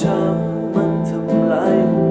ช้ำมันทำลายหัว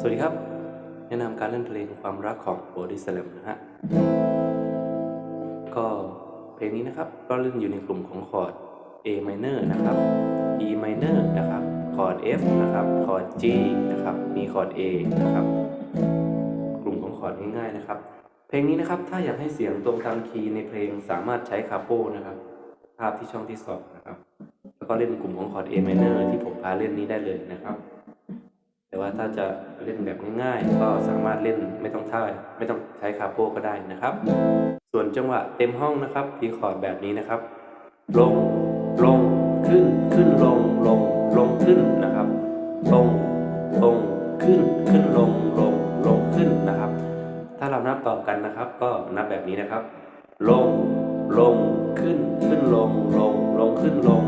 สวัสดีครับ แนะนำการเล่นเพลงความรักของ Body Slam นะฮะ ก็เพลงนี้นะครับ ก็เล่นอยู่ในกลุ่มของคอร์ด A minor นะครับ E minor นะครับ คอร์ด F นะครับ คอร์ด G นะครับ มีคอร์ด A นะครับ กลุ่มของคอร์ดง่ายๆนะครับ เพลงนี้นะครับ ถ้าอยากให้เสียงตรงตามคีย์ในเพลงสามารถใช้คาโปนะครับ ภาพที่ช่องที่สองนะครับ แล้วก็เล่นกลุ่มของคอร์ด A minor ที่ผมพาเล่นนี้ได้เลยนะครับ ว่าถ้าจะเล่นแบบง่ายๆ ก็สามารถเล่นไม่ต้องท่าไม่ต้องใช้คาโปก็ได้นะครับ ส่วนจังหวะเต็มห้องนะครับดีคอร์ดแบบนี้นะครับ ลง ลง ขึ้น ขึ้น ลง ลง ลงขึ้นนะครับ ลง ลง ขึ้น ขึ้น ลง ลง ลงขึ้นนะครับ ถ้าเรานับต่อกันนะครับ ก็นับแบบนี้นะครับ ลง ลง ขึ้น ขึ้น ลง ลง ลง ขึ้น ลง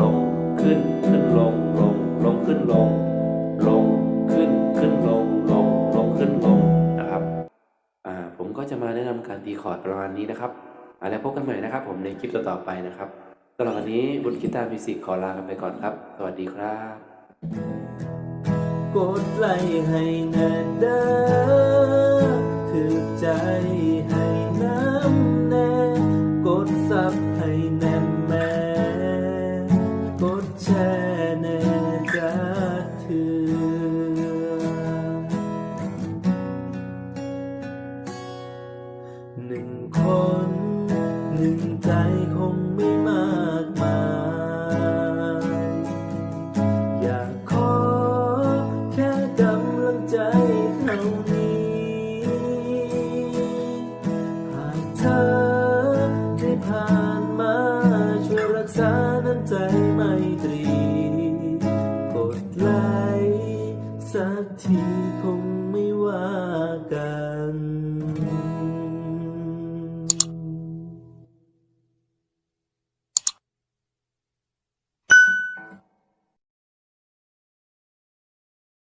ลง ขึ้น ขึ้น ลง ลง ลง ขึ้น ลง ก็จะมาแนะนำการตีคอร์ดประมาณนี้นะครับอ่าแล้วพบกันใหม่นะครับ ผมในคลิปต่อๆไปนะครับสำหรับวันนี้บุญกีตามิวสิกขอลากันไปก่อนครับ สวัสดีครับกดไลค์ให้แน่เด้อถือใจ หนึ่งคน หนึ่งใจคงไม่มา